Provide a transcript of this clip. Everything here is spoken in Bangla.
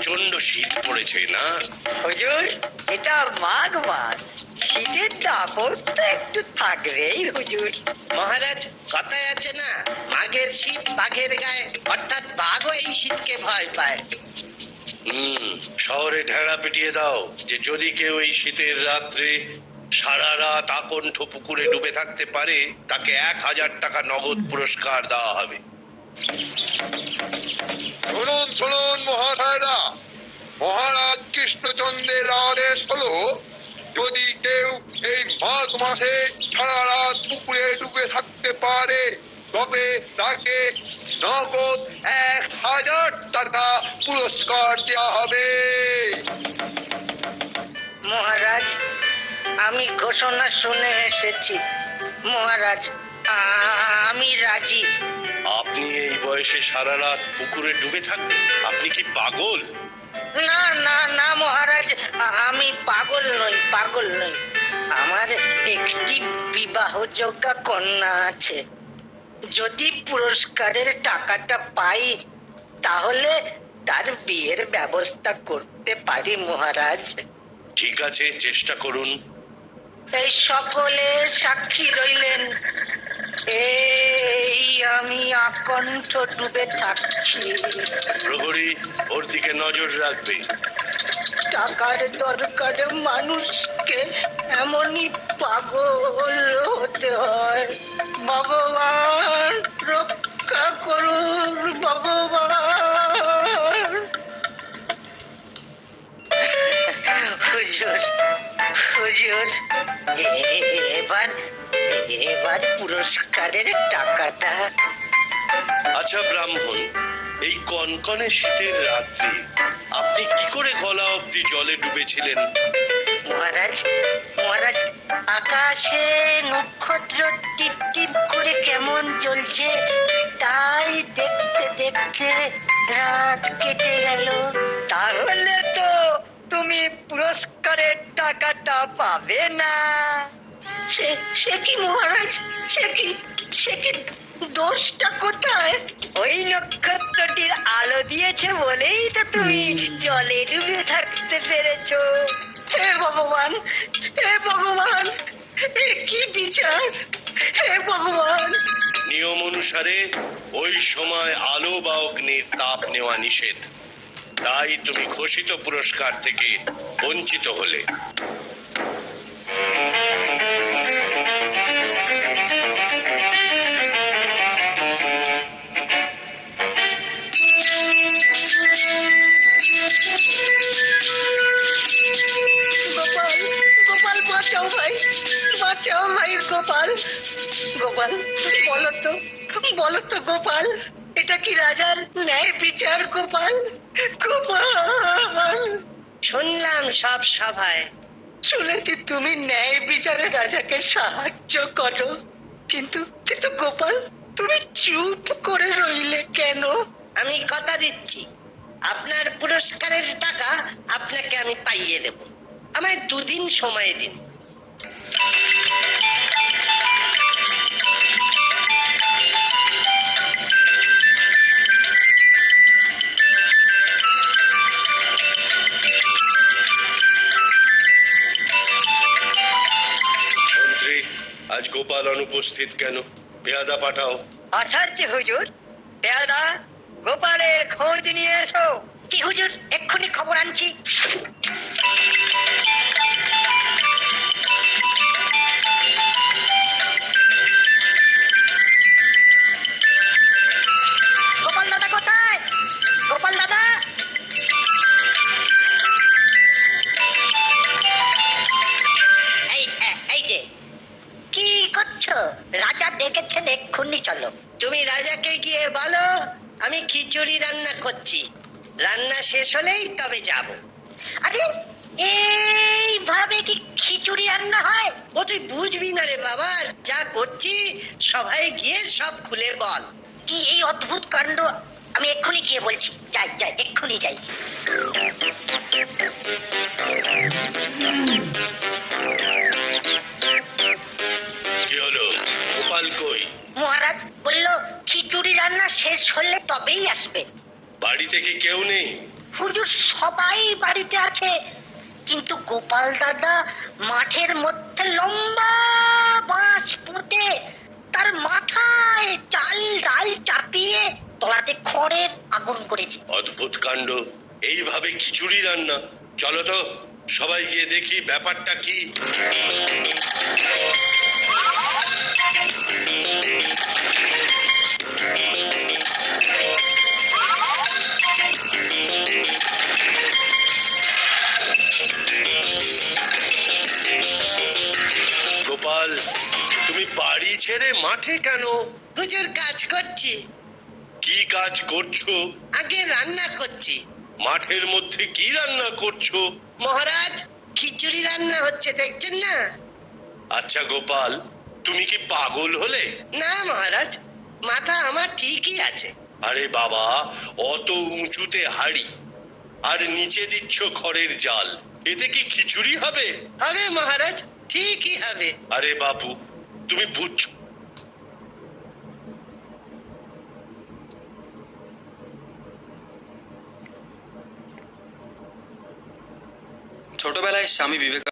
প্রচণ্ড শীত পড়েছে না? হুজুর এটা মাঘ মাস। শীতের দাপট তো একটু থাকবেই হুজুর। মহারাজ কথায় আছে না মাঘের শীত বাঘের গায়ে অর্থাৎ বাঘও এই শীতকে ভয় পায়। হুম শহরে ঢেড়া পিটিয়ে দাও যে যদি কেউ এই শীতের রাত্রে সারা রাত আকণ্ঠ পুকুরে ডুবে থাকতে পারে তাকে এক হাজার টাকা নগদ পুরস্কার দেওয়া হবে। শুনুন শুনুন কৃষ্ণচন্দ্রের আদেশ হলো যদি কেউ এই মাঘ মাসে সারা রাত পুকুরে ডুবে থাকতে পারে তবে তাকে নগদ এক হাজার টাকা পুরস্কার দেওয়া হবে। মহারাজ আমি ঘোষণা শুনে এসেছি। মহারাজ আমি রাজি। আপনি এই বয়সে সারা রাত পুকুরে ডুবে থাকবেন? আপনি কি পাগল? না না না মহারাজ আমি পাগল নই পাগল নই। আমার একটি বিবাহযোগ্য কন্যা আছে। যদি পুরস্কারের টাকাটা পাই তাহলে তার বিয়ের ব্যবস্থা করতে পারি মহারাজ। ঠিক আছে চেষ্টা করুন। এই সকলে সাক্ষী রইলেন। এই আমি আকণ্ঠ ডুবে থাকছি। প্রহরী ওর দিকে নজর রাখবে। টাকার দরকারে মানুষকে এমনই পাগল হতে হয়। ভগবান রক্ষা করুন ভগবান। হুজুর হুজুর এবার এবার পুরস্কারের টাকাটা। আচ্ছা ব্রাহ্মণ এই কনকনে শীতের রাত্রে আপনি কি করে গলা অবধি জলে ডুবেছিলেন? মহারাজ মহারাজ আকাশে নক্ষত্র টিপ টিপ করে কেমন চলছে তাই দেখতে দেখতে রাত কেটে গেল। তাহলে তো তুমি পুরস্কারের টাকাটা পাবে না। সে সে কি মহারাজ? সে কি সে কি দোষটা কোথায়? ওই নক্ষত্রটির আলো দিয়েছে বলেই তো তুমি জলে ডুবে থাকতে পেরেছ। হে ভগবান হে ভগবান এ কি বিচার? হে ভগবান। নিয়ম অনুসারে ওই সময় আলো বা অগ্নির তাপ নেওয়া নিষেধ। তাই তুমি ঘোষিত পুরস্কার থেকে বঞ্চিত হলে। ভাই গোপাল। গোপাল বলো তো? বলো তো গোপাল? এটা কি রাজার ন্যায় বিচার গোপাল? গোপাল! শুনলাম সব সভায়। শুনেছি তুমি ন্যায় বিচারে রাজাকে সাহায্য করো। কিন্তু কিন্তু গোপাল তুমি চুপ করে রইলে কেন? আমি কথা দিচ্ছি। আপনার পুরস্কারের টাকা আপনাকে আমি পাইয়ে দেব। আমায় দুদিন সময় দিন। অনুপস্থিত কেন? পেয়াদা পাঠাও। আচার্য হুজুর। পেয়াদা, গোপালের খোঁজ নিয়ে এসো। কি, হুজুর? এক্ষুনি খবর আনছি। ডেকেছেন এক্ষুনি চলো। তুমি রাজাকে গিয়ে বলো আমি খিচুড়ি রান্না করছি। রান্না শেষ হলেই তবে যাব। আরে এইভাবে কি খিচুড়ি রান্না হয়? ও তুই বুঝবি না রে বাবা যা করছি সবাই গিয়ে সব খুলে বল। কি এই অদ্ভুত কাণ্ড? আমি এক্ষুনি গিয়ে বলছি। যাই যাই এক্ষুনি যাই। কি হলো? শেষ হলে তবেই আসবে। বাড়িতে কি কেউ নেই? হুজুর সবাই বাড়িতে আছে। কিন্তু গোপাল দাদা মাঠের মধ্যে লম্বা বাঁশ পুঁতে তার মাথায় চাল ডাল চাপিয়ে তলাতে খড়ের আগুন করেছে। অদ্ভুত কাণ্ড। এইভাবে খিচুড়ি রান্না। চলো তো সবাই গিয়ে দেখি ব্যাপারটা কি। ছেড়ে মাঠে কেন? হুজুর কাজ করছি। কি কাজ করছ? আগে রান্না করছি। মাঠের মধ্যে কি রান্না করছ? মহারাজ খিচুড়ি রান্না হচ্ছে দেখছেন না? আচ্ছা গোপাল তুমি কি পাগল হলে? না মহারাজ মাথা আমার ঠিকই আছে। আরে বাবা অত উঁচুতে হাড়ি আর নিচে দিচ্ছ খড়ের জাল এতে কি খিচুড়ি হবে? হবে মহারাজ ঠিকই হবে। আরে বাপু তুমি বুঝছ ছোটবেলায় স্বামী বিবেকানন্দ